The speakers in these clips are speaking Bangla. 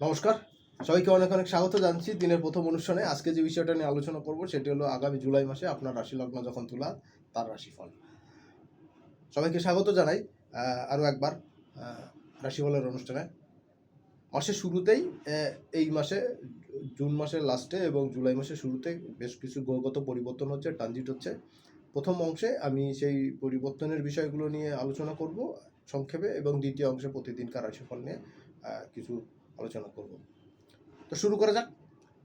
নমস্কার। সবাইকে অনেক অনেক স্বাগত জানছি দিনের প্রথম অনুষ্ঠানে। আজকে যে বিষয়টা নিয়ে আলোচনা করব সেটি হলো আগামী জুলাই মাসে আপনার রাশি লগ্ন যখন তোলা, তার রাশিফল। সবাইকে স্বাগত জানাই আরও একবার রাশিফলের অনুষ্ঠানে। মাসের শুরুতেই এই মাসে, জুন মাসের লাস্টে এবং জুলাই মাসের শুরুতে বেশ কিছু গ্রহগত পরিবর্তন হচ্ছে, ট্রানজিট হচ্ছে। প্রথম অংশে আমি সেই পরিবর্তনের বিষয়গুলো নিয়ে আলোচনা করব সংক্ষেপে এবং দ্বিতীয় অংশে প্রতিদিনকার রাশিফল নিয়ে কিছু আলোচনা করব। তো শুরু করা যাক।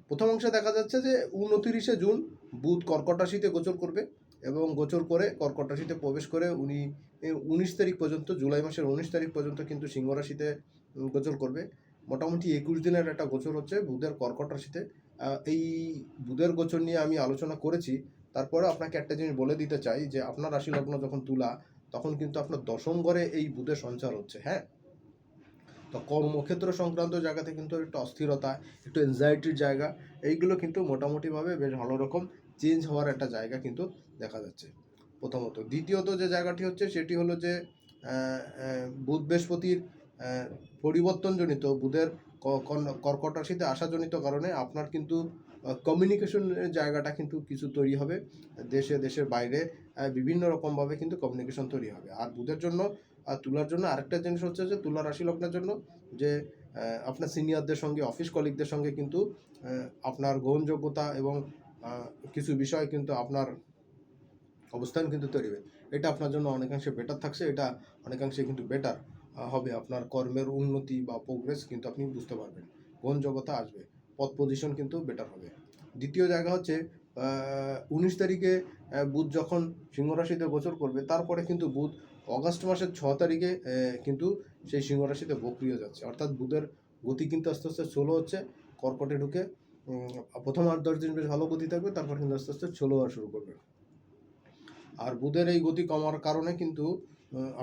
প্রথম অংশে দেখা যাচ্ছে যে উনতিরিশে জুন বুধ কর্কট রাশিতে গোচর করবে এবং গোচর করে কর্কট রাশিতে প্রবেশ করে উনি উনিশ তারিখ পর্যন্ত, জুলাই মাসের উনিশ তারিখ পর্যন্ত কিন্তু সিংহ রাশিতে গোচর করবে। মোটামুটি একুশ দিনের একটা গোচর হচ্ছে বুধের কর্কট রাশিতে এই বুধের গোচর নিয়ে আমি আলোচনা করেছি। তারপরে আপনাকে একটা জিনিস বলে দিতে চাই যে, আপনার রাশি লগ্ন যখন তুলা, তখন কিন্তু আপনার দশম ঘরে এই বুধের সঞ্চার হচ্ছে হ্যাঁ? তো কর্মক্ষেত্র সংক্রান্ত জায়গাতে কিন্তু একটু অস্থিরতা, একটু এনজাইটির জায়গা, এইগুলো কিন্তু মোটামুটিভাবে বেশ ভালো রকম চেঞ্জ হওয়ার একটা জায়গা কিন্তু দেখা যাচ্ছে। প্রথমত। দ্বিতীয়ত যে জায়গাটি হচ্ছে সেটি হলো যে বুধ বৃহস্পতির পরিবর্তনজনিত, বুধের কর্কট রাশিতে আসাজনিত কারণে আপনার কিন্তু কমিউনিকেশনের জায়গাটা কিন্তু কিছু তৈরি হবে। দেশে, দেশের বাইরে বিভিন্ন রকমভাবে কিন্তু কমিউনিকেশন তৈরি হবে। আর বুধের জন্য আর তুলার জন্য আরেকটা জিনিস হচ্ছে যে তুলা রাশি লগ্নের জন্য যে আপনার সিনিয়রদের সঙ্গে অফিস কলিগদের সঙ্গে কিন্তু আপনার গ্রহণযোগ্যতা এবং কিছু বিষয় কিন্তু আপনার অবস্থান কিন্তু তৈরি হবে। এটা আপনার জন্য অনেকাংশে বেটার থাকছে, এটা অনেকাংশে কিন্তু বেটার হবে। আপনার কর্মের উন্নতি বা প্রোগ্রেস কিন্তু আপনি বুঝতে পারবেন। গ্রহণযোগ্যতা আসবে, পদ পজিশন কিন্তু বেটার হবে। দ্বিতীয় জায়গা হচ্ছে উনিশ তারিখে বুধ যখন সিংহ রাশিতে গোচর করবে, তারপরে কিন্তু বুধ অগাস্ট মাসের ছ তারিখে কিন্তু সেই সিংহ রাশিতে বক্রিয় যাচ্ছে। অর্থাৎ বুধের গতি কিন্তু আস্তে আস্তে স্লো হচ্ছে, কর্কটে ঢুকে প্রথম আট দশ দিন বেশ ভালো গতি থাকবে, তারপর কিন্তু আস্তে আস্তে স্লো হওয়া শুরু করবে। আর বুধের এই গতি কমার কারণে কিন্তু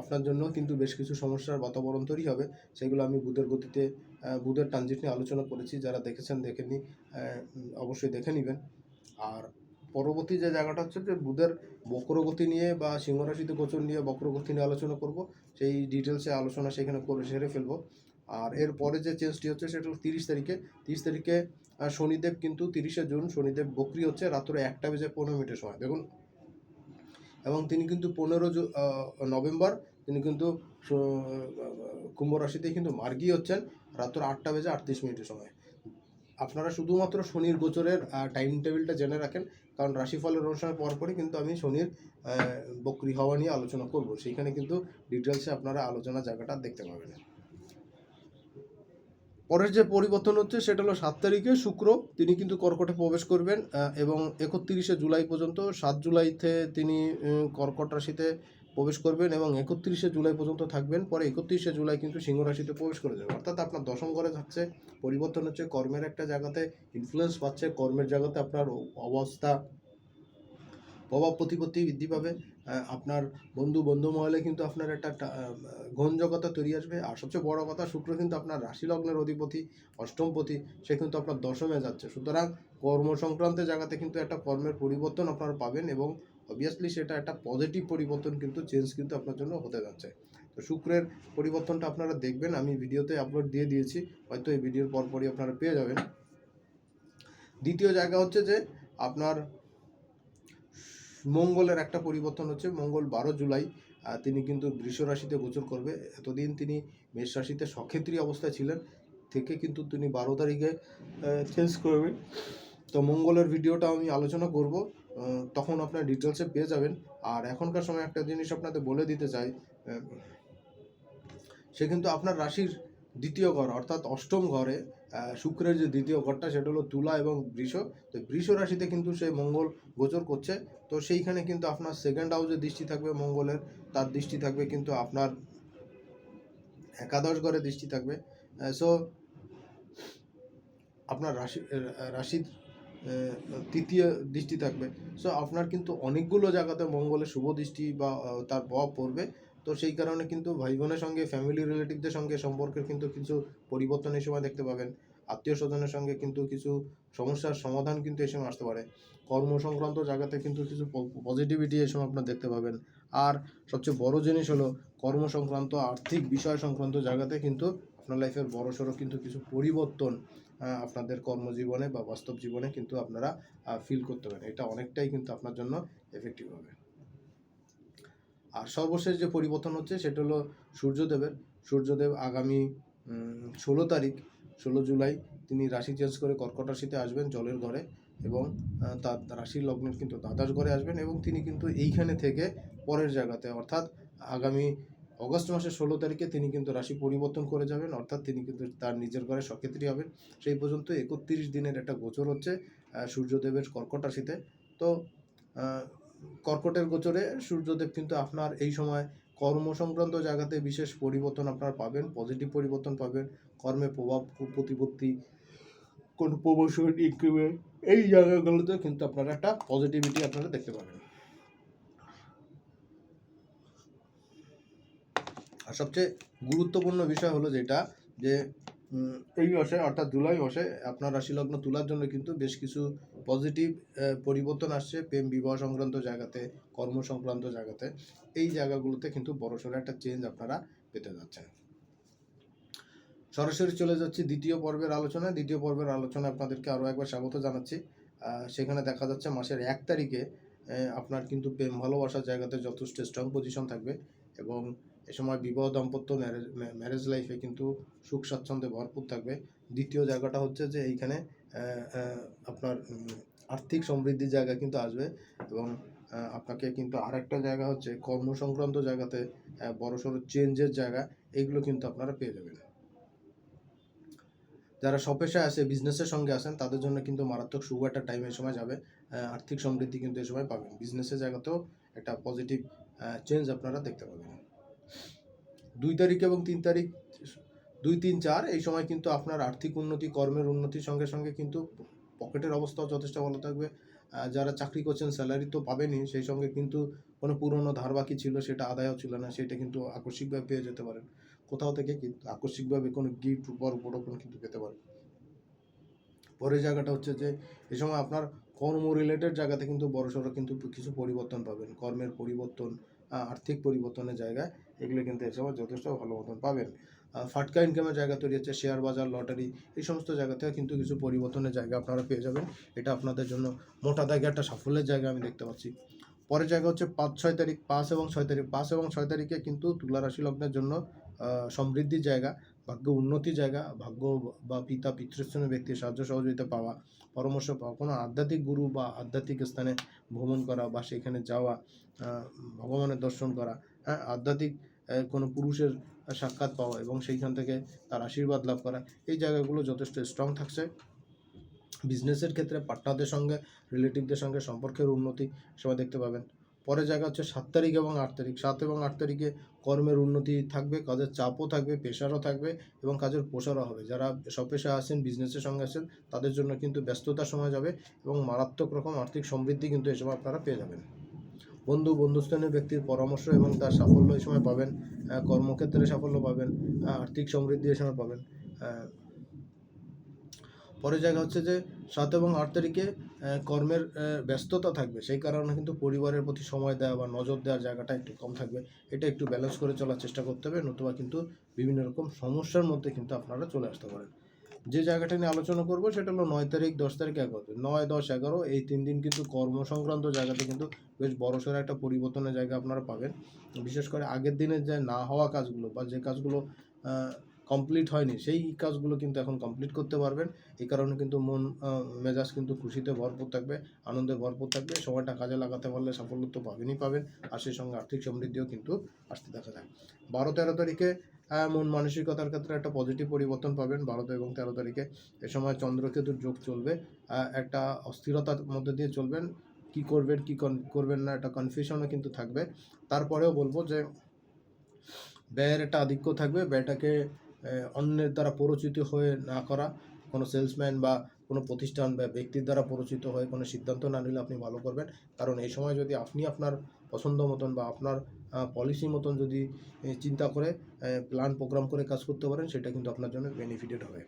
আপনার জন্য কিন্তু বেশ কিছু সমস্যার বাতাবরণ তৈরি হবে। সেগুলো আমি বুধের গতিতে বুধের ট্রানজিট নিয়ে আলোচনা করেছি। যারা দেখেছেন দেখেনি অবশ্যই দেখে নেবেন। আর পরবর্তী যে জায়গাটা হচ্ছে যে বুধের বক্রগতি নিয়ে বা সিংহরাশিতে গোচর নিয়ে বক্রগতি নিয়ে আলোচনা করব, সেই ডিটেলসে আলোচনা সেখানে করে সেরে ফেলব। আর এর পরে যে চেঞ্জটি হচ্ছে সেটা হলো তিরিশ তারিখে। তিরিশ তারিখে শনিদেব কিন্তু তিরিশে জুন, শনিদেব বক্রি হচ্ছে রাত্র একটা বেজে পনেরো মিনিটের সময়। দেখুন, এবং তিনি কিন্তু পনেরো নভেম্বর, তিনি কিন্তু, স- কুম্ভ রাশিতে কিন্তু মার্গী হচ্ছেন রাত্র আটটা বেজে আটত্রিশ মিনিটের সময়। আপনারা শুধুমাত্র শনির গোচরের টাইম টেবিলটা জেনে রাখেন। কারণ রাশিফলের অনুষ্ঠানের পরপরই কিন্তু আমি শনির বকরি হওয়া নিয়ে আলোচনা করব। সেইখানে কিন্তু ডিটেলসে আপনারা আলোচনা জায়গাটা দেখতে পাবেন। পরের যে পরিবর্তন হচ্ছে সেটা হলো সাত তারিখে শুক্র, তিনি কিন্তু কর্কটে প্রবেশ করবেন এবং একত্রিশে জুলাই পর্যন্ত, সাত জুলাইতে তিনি কর্কট রাশিতে প্রবেশ করবেন এবং একত্রিশে জুলাই পর্যন্ত থাকবেন। পরে একত্রিশে জুলাই কিন্তু সিংহ রাশিতে প্রবেশ করে যাবে। অর্থাৎ আপনার দশম ঘরে থাকছে পরিবর্তন হচ্ছে, কর্মের একটা জায়গাতে ইনফ্লুয়েন্স পাচ্ছে, কর্মের জায়গাতে আপনার অবস্থা, প্রভাব প্রতিপত্তি বৃদ্ধি পাবে। আপনার বন্ধু বন্ধু মহলে কিন্তু আপনার একটা গ্রহণযোগ্যতা তৈরি আসবে। আর সবচেয়ে বড় কথা, শুক্র কিন্তু আপনার রাশি লগ্নের অধিপতি, অষ্টমপতি, সে কিন্তু আপনার দশমে যাচ্ছে। সুতরাং কর্ম সংক্রান্ত জায়গাতে কিন্তু একটা কর্মের পরিবর্তন আপনারা পাবেন এবং অবভিয়াসলি সেটা একটা পজিটিভ পরিবর্তন কিন্তু চেঞ্জ কিন্তু আপনার জন্য হতে যাচ্ছে। তো শুক্রের পরিবর্তনটা আপনারা দেখবেন, আমি ভিডিওতে আপলোড দিয়ে দিয়েছি, হয়তো এই ভিডিওর পরপরই আপনারা পেয়ে যাবেন। দ্বিতীয় জায়গা হচ্ছে যে আপনার মঙ্গলের একটা পরিবর্তন হচ্ছে, মঙ্গল বারো জুলাই তিনি কিন্তু বৃষ রাশিতে গোচর করবে। এতদিন তিনি মেষ রাশিতে সক্ষেত্রী অবস্থায় ছিলেন, থেকে কিন্তু তিনি বারো তারিখে চেঞ্জ করবেন। তো মঙ্গলের ভিডিওটা আমি আলোচনা করব। তখন আপনার ডিটেলসে পেয়ে যাবেন। আর এখনকার সময় একটা জিনিস আপনাদের বলে দিতে চাই সে কিন্তু আপনার রাশির দ্বিতীয় ঘর, অর্থাৎ অষ্টম ঘরে শুক্রের যে দ্বিতীয় ঘরটা সেটা হলো তুলা এবং বৃষ। তো বৃষ রাশিতে কিন্তু সে মঙ্গল গোচর করছে। তো সেইখানে কিন্তু আপনার সেকেন্ড হাউসে দৃষ্টি থাকবে মঙ্গলের, তার দৃষ্টি থাকবে কিন্তু আপনার একাদশ ঘরে দৃষ্টি থাকবে। সো আপনার রাশি রাশির তৃতীয় দৃষ্টি থাকবে। সো আপনার কিন্তু অনেকগুলো জায়গাতে মঙ্গলের শুভ দৃষ্টি বা তার প্রভাব পড়বে। তো সেই কারণে কিন্তু ভাই বোনের সঙ্গে ফ্যামিলি রিলেটিভদের সঙ্গে সম্পর্কের কিন্তু কিছু পরিবর্তন এই সময় দেখতে পাবেন। আত্মীয় স্বজনের সঙ্গে কিন্তু কিছু সমস্যার সমাধান কিন্তু এই সময় আসতে পারে। কর্ম সংক্রান্ত জায়গাতে কিন্তু কিছু পজিটিভিটি এই সময় আপনার দেখতে পাবেন। আর সবচেয়ে বড় জিনিস হলো, কর্ম সংক্রান্ত আর্থিক বিষয় সংক্রান্ত জায়গাতে কিন্তু আপনার লাইফের বড় সড়ো কিন্তু কিছু পরিবর্তন আপনাদের কর্মজীবনে বা বাস্তব জীবনে কিন্তু আপনারা ফিল করতে পারেন। এটা অনেকটাই কিন্তু আপনার জন্য এফেক্টিভ হবে। আর সর্বশেষ যে পরিবর্তন হচ্ছে, সেটা হলো সূর্যদেবের। সূর্যদেব আগামী ষোলো তারিখ, ষোলো জুলাই তিনি রাশি চেঞ্জ করে কর্কট রাশিতে আসবেন জলের ঘরে এবং তার রাশির লগ্নের কিন্তু দ্বাদশ ঘরে আসবেন এবং তিনি কিন্তু এইখানে থেকে পরের জায়গাতে, অর্থাৎ আগামী অগস্ট মাসের ষোলো তারিখে তিনি কিন্তু রাশি পরিবর্তন করে যাবেন, অর্থাৎ তিনি কিন্তু তার নিজের ঘরে সক্ষেত্রী হবেন। সেই পর্যন্ত একত্রিশ দিনের একটা গোচর হচ্ছে সূর্যদেবের কর্কট রাশিতে। তো কর্কটের গোচরে সূর্যদেব কিন্তু আপনার এই সময় কর্ম সংক্রান্ত জায়গাতে বিশেষ পরিবর্তন আপনারা পাবেন পজিটিভ পরিবর্তন পাবেন, কর্মে প্রভাব, প্রতিপত্তি, কোন প্রমোশন ইনক্রিমেন্ট এই জায়গাগুলোতে কিন্তু আপনারা একটা পজিটিভিটি আপনারা দেখতে পাবেন। আর সবচেয়ে গুরুত্বপূর্ণ বিষয় হলো যেটা যে এই মাসে অর্থাৎ জুলাই মাসে আপনার রাশি লগ্ন তোলার জন্য কিন্তু বেশ কিছু পজিটিভ পরিবর্তন আসছে প্রেম বিবাহ সংক্রান্ত জায়গাতে, কর্ম সংক্রান্ত জায়গাতে। এই জায়গাগুলোতে কিন্তু বড়সড় একটা চেঞ্জ আপনারা পেতে যাচ্ছেন। সরাসরি চলে যাচ্ছি দ্বিতীয় পর্বের আলোচনায়। দ্বিতীয় পর্বের আলোচনায় আপনাদেরকে আরও একবার স্বাগত জানাচ্ছি। সেখানে দেখা যাচ্ছে মাসের এক তারিখে আপনার কিন্তু প্রেম ভালোবাসার জায়গাতে যথেষ্ট স্ট্রং পজিশন থাকবে এবং এ সময় বিবাহ দাম্পত্য ম্যারেজ ম্যারেজ লাইফে কিন্তু সুখ স্বাচ্ছন্দ্যে ভরপুর থাকবে। দ্বিতীয় জায়গাটা হচ্ছে যে এইখানে আপনার আর্থিক সমৃদ্ধির জায়গা কিন্তু আসবে এবং আপনাকে কিন্তু আরেকটা জায়গা হচ্ছে কর্ম সংক্রান্ত জায়গাতে আহ, বড়সড় চেঞ্জের জায়গা এইগুলো কিন্তু আপনারা পেয়ে যাবেন। যারা স্বপেশায় আছে বিজনেসের সঙ্গে আছেন তাদের জন্য কিন্তু মারাত্মক শুভ একটা টাইম এই সময় যাবে। আর্থিক সমৃদ্ধি কিন্তু এই সময় পাবেন। বিজনেসের জায়গাতেও একটা পজিটিভ চেঞ্জ আপনারা দেখতে পাবেন। দুই তারিখ এবং তিন তারিখ, দুই, তিন, চার, এই সময় কিন্তু আপনার আর্থিক উন্নতি, কর্মের উন্নতির সঙ্গে সঙ্গে কিন্তু পকেটের অবস্থাও যথেষ্ট ভালো থাকবে। যারা চাকরি করছেন স্যালারি তো পাবেনই, সেই সঙ্গে কিন্তু কোনো পুরনো ধার বাকি ছিল সেটা আদায়ও ছিল না, সেটা কিন্তু আকস্মিকভাবে পেয়ে যেতে পারেন। কোথাও থেকে কিন্তু আকস্মিকভাবে কোনো গিফট উপর উপরোপণ কিন্তু পেতে পারেন। পরের জায়গাটা হচ্ছে যে এই সময় আপনার কর্ম রিলেটেড জায়গাতে কিন্তু বড়সড় কিন্তু কিছু পরিবর্তন পাবেন। কর্মের পরিবর্তন আর্থিক পরিবর্তনের জায়গায় এগুলো কিন্তু এসে যথেষ্ট ভালো মতন পাবেন। ফাটকা ইনকামের জায়গা তৈরি হচ্ছে শেয়ার বাজার লটারি এই সমস্ত জায়গাতেও কিন্তু কিছু পরিবর্তনের জায়গা আপনারা পেয়ে যাবেন। এটা আপনাদের জন্য মোটা দাগে একটা সাফল্যের জায়গা আমি দেখতে পাচ্ছি। পরের জায়গা হচ্ছে পাঁচ, ছয় তারিখ, পাঁচ এবং ছয় তারিখ, পাঁচ এবং ছয় তারিখে কিন্তু তুলা রাশি লগ্নের জন্য সমৃদ্ধির জায়গা। ভাগ্য উন্নতি জায়গা, ভাগ্য বা পিতা, পিতৃস্থানীয় ব্যক্তির সাহায্য, সহযোগিতা পাওয়া, পরামর্শ পাওয়া, কোনো আধ্যাত্মিক গুরু বা আধ্যাত্মিক স্থানে ভ্রমণ করা বা সেখানে যাওয়া ভগবানের দর্শন করা হ্যাঁ আধ্যাত্মিক কোনো পুরুষের সাক্ষাৎ পাওয়া এবং সেইখান থেকে তার আশীর্বাদ লাভ করা, এই জায়গাগুলো যথেষ্ট স্ট্রং থাকছে। বিজনেসের ক্ষেত্রে পার্টনারদের সঙ্গে রিলেটিভদের সঙ্গে সম্পর্কের উন্নতি সবাই দেখতে পাবেন। পরের জায়গা হচ্ছে সাত তারিখ এবং আট তারিখ। সাত এবং আট তারিখে কর্মের উন্নতি থাকবে, কাজের চাপও থাকবে পেশারও থাকবে এবং কাজের প্রসারও হবে। যারা সপেশা আছেন বিজনেসের সঙ্গে আছেন তাদের জন্য কিন্তু ব্যস্ততার সময় যাবে এবং মারাত্মক রকম আর্থিক সমৃদ্ধি কিন্তু এসব আপনারা পেয়ে যাবেন। বন্ধু, বন্ধুস্থানীয় ব্যক্তির পরামর্শ এবং তার সাফল্য এই সময় পাবেন কর্মক্ষেত্রে সাফল্য পাবেন আর্থিক সমৃদ্ধি এই সময় পাবেন পরের জায়গা হচ্ছে যে সাত এবং আট তারিখে কর্মের ব্যস্ততা থাকবে। সেই কারণে কিন্তু পরিবারের প্রতি সময় দেওয়া বা নজর দেওয়ার জায়গাটা একটু কম থাকবে। এটা একটু ব্যালেন্স করে চলার চেষ্টা করতে হবে, নতুবা কিন্তু বিভিন্ন রকম সমস্যার মধ্যে কিন্তু আপনারা চলে আসতে পারেন। যে জায়গাটা নিয়ে আলোচনা করব সেটা হলো নয় তারিখ, দশ তারিখ, এগারো। নয়, দশ, এগারো, এই তিন দিন কিন্তু কর্ম সংক্রান্ত জায়গাতে কিন্তু বেশ বড়সড় একটা পরিবর্তনের জায়গা আপনারা পাবেন। বিশেষ করে আগের দিনের যে না হওয়া কাজগুলো বা যে কাজগুলো কমপ্লিট হয়নি। সেই কাজগুলো কিন্তু এখন কমপ্লিট করতে পারবেন। এই কারণে কিন্তু মন মেজাজ কিন্তু খুশিতে ভরপুর থাকবে, আনন্দে ভরপুর থাকবে, সময়টা কাজে লাগাতে পারলে সাফল্য তো পাবেনই পাবেন, আর সেই সঙ্গে আর্থিক সমৃদ্ধিও কিন্তু আসতে দেখা যায়। বারো তেরো তারিখে মন মানসিকতার ক্ষেত্রে একটা পজিটিভ পরিবর্তন পাবেন, বারো এবং তেরো তারিখে। এ সময় চন্দ্রকেতুর যোগ চলবে একটা অস্থিরতার মধ্যে দিয়ে চলবেন। কি করবেন কি করবেন না, একটা কনফিউশনও কিন্তু থাকবে। তারপরেও বলব যে, ব্যয়ের একটা আধিক্য থাকবে। ব্যয়টাকে অন্যের দ্বারা পরিচিত হয়ে না করা, কোনো সেলসম্যান বা কোনো প্রতিষ্ঠান বা ব্যক্তির দ্বারা পরিচিত হয়ে কোনো সিদ্ধান্ত না নিলে আপনি ভালো করবেন। কারণ এই সময় যদি আপনি আপনার পছন্দ মতন বা আপনার পলিসি মতন যদি চিন্তা করে প্ল্যান প্রোগ্রাম করে কাজ করতে পারেন, সেটা কিন্তু আপনার জন্য বেনিফিটেড হবে।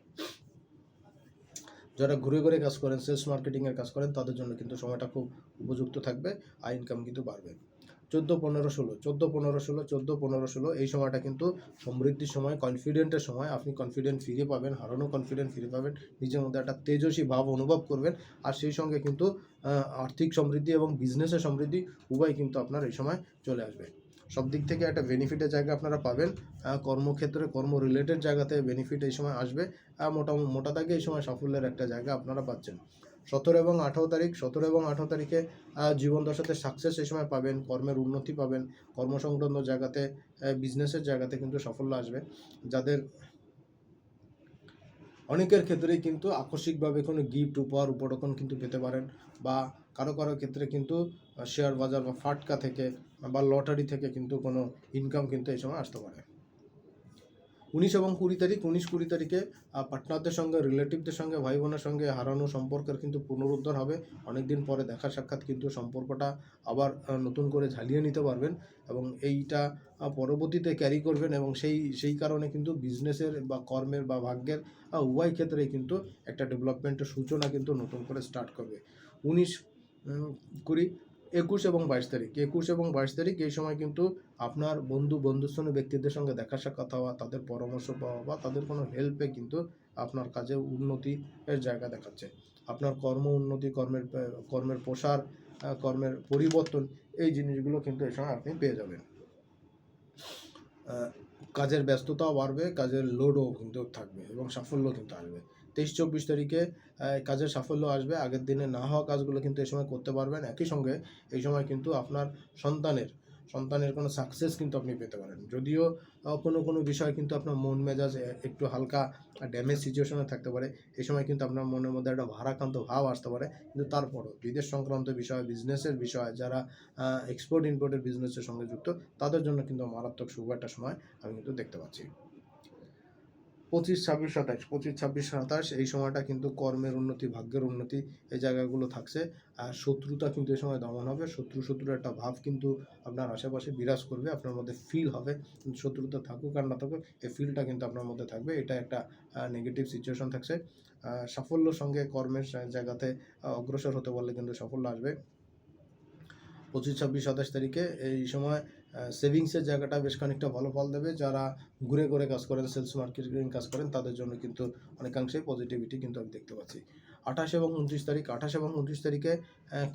যারা ঘুরে ঘুরে কাজ করেন সেলস মার্কেটিংয়ের কাজ করেন, তাদের জন্য কিন্তু সময়টা খুব উপযুক্ত থাকবে, আর ইনকাম কিন্তু বাড়বে। চোদ্দ, পনেরো, ষোলো। চোদ্দ, পনেরো, ষোলো, চোদ্দ, পনেরো, ষোলো, এই সময়টা কিন্তু সমৃদ্ধির সময় কনফিডেন্টের সময়। আপনি কনফিডেন্ট ফিরে পাবেন, হারানো কনফিডেন্ট ফিরে পাবেন, নিজের মধ্যে একটা তেজস্বী ভাব অনুভব করবেন। আর সেই সঙ্গে কিন্তু আর্থিক সমৃদ্ধি এবং বিজনেসের সমৃদ্ধি উভয় কিন্তু আপনার এই সময় চলে আসবে। সব দিক থেকে একটা বেনিফিটের জায়গা আপনারা পাবেন কর্মক্ষেত্রে কর্ম রিলেটেড জায়গাতে বেনিফিট এই সময় আসবে মোটা মোটা দাগে এই সময় সাফল্যের একটা জায়গা আপনারা পাচ্ছেন। সতেরো এবং আঠারো তারিখ, সতেরো এবং আঠারো তারিখে জীবন দশাতে সাকসেস এই সময় পাবেন, কর্মের উন্নতি পাবেন, কর্মসংক্রান্ত জায়গাতে বিজনেসের জায়গাতে কিন্তু সাফল্য আসবে। যাদের অনেকের ক্ষেত্রেই কিন্তু আকস্মিকভাবে কোনো গিফট উপহার উপরকম কিন্তু পেতে পারেন বা কারও কারও ক্ষেত্রে কিন্তু শেয়ার বাজার বা ফাটকা থেকে বা লটারি থেকে কিন্তু কোনো ইনকাম কিন্তু এই সময় আসতে পারে। উনিশ এবং কুড়ি তারিখ, উনিশ কুড়ি তারিখে পার্টনারদের সঙ্গে রিলেটিভদের সঙ্গে ভাই বোনের সঙ্গে হারানো সম্পর্কের কিন্তু পুনরুদ্ধার হবে। অনেকদিন পরে দেখা সাক্ষাৎ কিন্তু সম্পর্কটা আবার নতুন করে ঝালিয়ে নিতে পারবেন এবং এইটা পরবর্তীতে ক্যারি করবেন এবং সেই সেই কারণে কিন্তু বিজনেসের বা কর্মের বা ভাগ্যের উভয় ক্ষেত্রেই কিন্তু একটা ডেভেলপমেন্টের সূচনা কিন্তু নতুন করে স্টার্ট করবে। উনিশ কুড়ি একুশ এবং বাইশ তারিখ। একুশ এবং বাইশ তারিখ, এই সময় কিন্তু আপনার বন্ধু, বন্ধুস্থানীয় ব্যক্তিদের সঙ্গে দেখা সাক্ষাৎ হওয়া, তাদের পরামর্শ পাওয়া বা তাদের কোনো হেল্পে কিন্তু আপনার কাজে উন্নতি এর জায়গা দেখাচ্ছে। আপনার কর্ম উন্নতি, কর্মের কর্মের প্রসার কর্মের পরিবর্তন, এই জিনিসগুলো কিন্তু এই সময় আপনি পেয়ে যাবেন। কাজের ব্যস্ততাও বাড়বে, কাজের লোডও কিন্তু থাকবে এবং সাফল্য কিন্তু আসবে। তেইশ চব্বিশ তারিখে কাজের সাফল্য আসবে। আগের দিনে না হওয়া কাজগুলো কিন্তু এই সময় করতে পারবেন। একই সঙ্গে এই সময় কিন্তু আপনার সন্তানের সন্তানের কোনো সাকসেস কিন্তু আপনি পেতে পারেন। যদিও কোনো কোনো বিষয় কিন্তু আপনার মন মেজাজ একটু হালকা ড্যামেজ সিচুয়েশনে থাকতে পারে। এই সময় কিন্তু আপনার মনের মধ্যে একটা ভারাক্রান্ত ভাব আসতে পারে। কিন্তু তারপরও বিদেশ সংক্রান্ত বিষয় বিজনেসের বিষয়, যারা এক্সপোর্ট ইম্পোর্টের বিজনেসের সঙ্গে যুক্ত, তাদের জন্য কিন্তু মারাত্মক শুভ একটা সময় আমি কিন্তু দেখতে পাচ্ছি। পঁচিশ ছাব্বিশ সাতাশ। পঁচিশ ছাব্বিশ সাতাশ এই সময়টা কিন্তু কর্মের উন্নতি ভাগ্যের উন্নতি এই জায়গাগুলো থাকছে। আর শত্রুতা কিন্তু এই সময় দমন হবে। শত্রু শত্রুর একটা ভাব কিন্তু আপনার আশেপাশে বিরাজ করবে আপনার মধ্যে ফিল হবে। শত্রুতা থাকুক আর না থাকুক এই ফিলটা কিন্তু আপনার মধ্যে থাকবে। এটা একটা নেগেটিভ সিচুয়েশন থাকছে। আহ, সাফল্যর সঙ্গে কর্মের জায়গাতে অগ্রসর হতে বললে কিন্তু সাফল্য আসবে। পঁচিশ ছাব্বিশ সাতাশ তারিখে এই সময় সেভিংসের জায়গাটা বেশ খানিকটা ভালো ফল দেবে। যারা ঘুরে ঘুরে কাজ করেন সেলস মার্কেটিং কাজ করেন, তাদের জন্য কিন্তু অনেকাংশেই পজিটিভিটি কিন্তু আমি দেখতে পাচ্ছি। আঠাশ এবং উনত্রিশ তারিখ, আঠাশ এবং উনত্রিশ তারিখে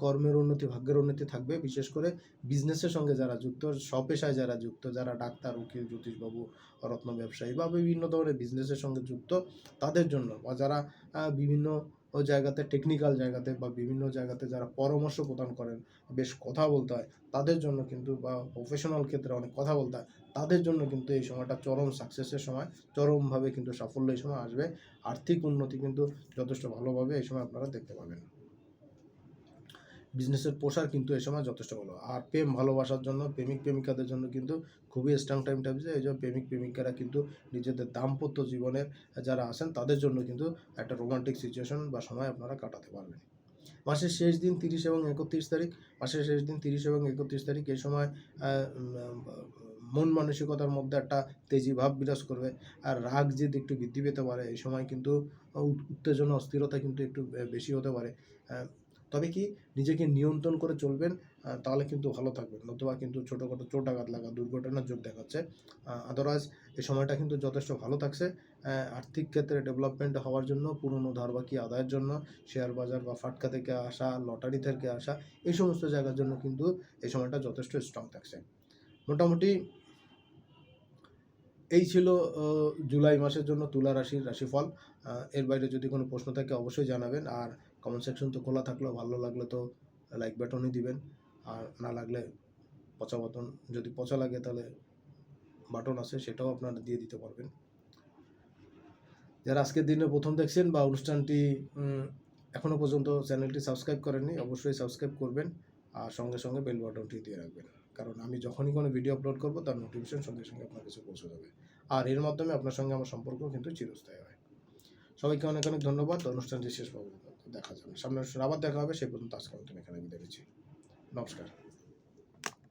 কর্মের উন্নতি, ভাগ্যের উন্নতি থাকবে। বিশেষ করে বিজনেসের সঙ্গে যারা যুক্ত স্বপেশায় যারা যুক্ত, যারা ডাক্তার, উকিল, জ্যোতিষবাবু রত্ন ব্যবসায়ী বা বিভিন্ন ধরনের বিজনেসের সঙ্গে যুক্ত, তাদের জন্য বা যারা বিভিন্ন জায়গাতে টেকনিক্যাল জায়গাতে বা বিভিন্ন জায়গাতে যারা পরামর্শ প্রদান করেন, বেশ কথা বলতে হয়, তাদের জন্য কিন্তু বা প্রফেশনাল ক্ষেত্রে অনেক কথা বলতে হয়, তাদের জন্য কিন্তু এই সময়টা চরম সাকসেসের সময়, চরমভাবে কিন্তু সাফল্য এই সময় আসবে, আর্থিক উন্নতি কিন্তু যথেষ্ট ভালোভাবে এই সময় আপনারা দেখতে পাবেন। বিজনেসের প্রসার কিন্তু এই সময় যথেষ্ট ভালো। আর প্রেম ভালোবাসার জন্য, প্রেমিক প্রেমিকাদের জন্য কিন্তু খুবই স্ট্রং টাইম থাকছে এই জন্য প্রেমিক প্রেমিকারা কিন্তু নিজেদের দাম্পত্য জীবনের যারা আছেন, তাদের জন্য কিন্তু একটা রোমান্টিক সিচুয়েশন বা সময় আপনারা কাটাতে পারবেন। মাসের শেষ দিন তিরিশ এবং একত্রিশ তারিখ। মাসের শেষ দিন তিরিশ এবং একত্রিশ তারিখ এই সময় মন মানসিকতার মধ্যে একটা তেজি ভাব বিরাজ করবে। আর রাগ জেদ একটু বৃদ্ধি পেতে পারে। এই সময় কিন্তু উত্তেজনা, অস্থিরতা কিন্তু একটু বেশি হতে পারে। তবে কি নিজেকে নিয়ন্ত্রণ করে চলবেন তাহলে কিন্তু ভালো থাকবেন। নতুবা কিন্তু ছোটোখাটো চোট আঘাত লাগা, দুর্ঘটনার যোগ দেখাচ্ছে। আদারওয়াইজ এই সময়টা কিন্তু যথেষ্ট ভালো থাকছে। আর্থিক ক্ষেত্রে ডেভেলপমেন্ট হওয়ার জন্য, পুরনো ধার বাকি আদায়ের জন্য শেয়ার বাজার বা ফাটকা থেকে আসা লটারি থেকে আসা, এই সমস্ত জায়গার জন্য কিন্তু এই সময়টা যথেষ্ট স্ট্রং থাকছে। মোটামুটি এই ছিল জুলাই মাসের জন্য তুলা রাশির রাশিফল। এর বাইরে যদি কোনো প্রশ্ন থাকে অবশ্যই জানাবেন। আর কমেন্ট সেকশন তো খোলা থাকলেও ভালো লাগলে তো লাইক বাটনই দিবেন। আর না লাগলে পচা বাটন যদি পচা লাগে তাহলে বাটন আছে সেটাও আপনারা দিয়ে দিতে পারবেন। যারা আজকের দিনে প্রথম দেখছেন বা অনুষ্ঠানটি উম, এখনও পর্যন্ত চ্যানেলটি সাবস্ক্রাইব করেননি অবশ্যই সাবস্ক্রাইব করবেন আর সঙ্গে সঙ্গে বেল বাটনটি দিয়ে রাখবেন। কারণ আমি যখনই কোনো ভিডিও আপলোড করব তার নোটিফিকেশন সঙ্গে সঙ্গে আপনার কাছে পৌঁছে যাবে। আর এর মাধ্যমে আপনার সঙ্গে আমার সম্পর্ক কিন্তু চিরস্থায়ী হয়। সবাইকে অনেক অনেক ধন্যবাদ। অনুষ্ঠানটি শেষ পর্যন্ত। দেখা যাবে। সামনের আবার দেখা হবে সেই পর্যন্ত আজকে আমি এখানে বিদায় নিচ্ছি। নমস্কার।